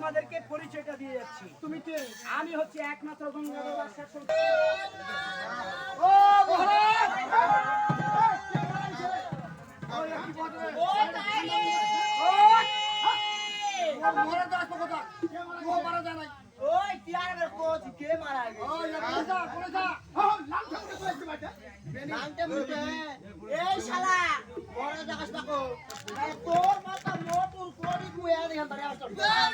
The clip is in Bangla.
তোমাদেরকে পরিচয়টা দিয়ে যাচ্ছি। তুমি কে? আমি হচ্ছে একমাত্র গঙ্গাধর ও এই শালা বড় জাগাস তাকো তোর মাথা Bye.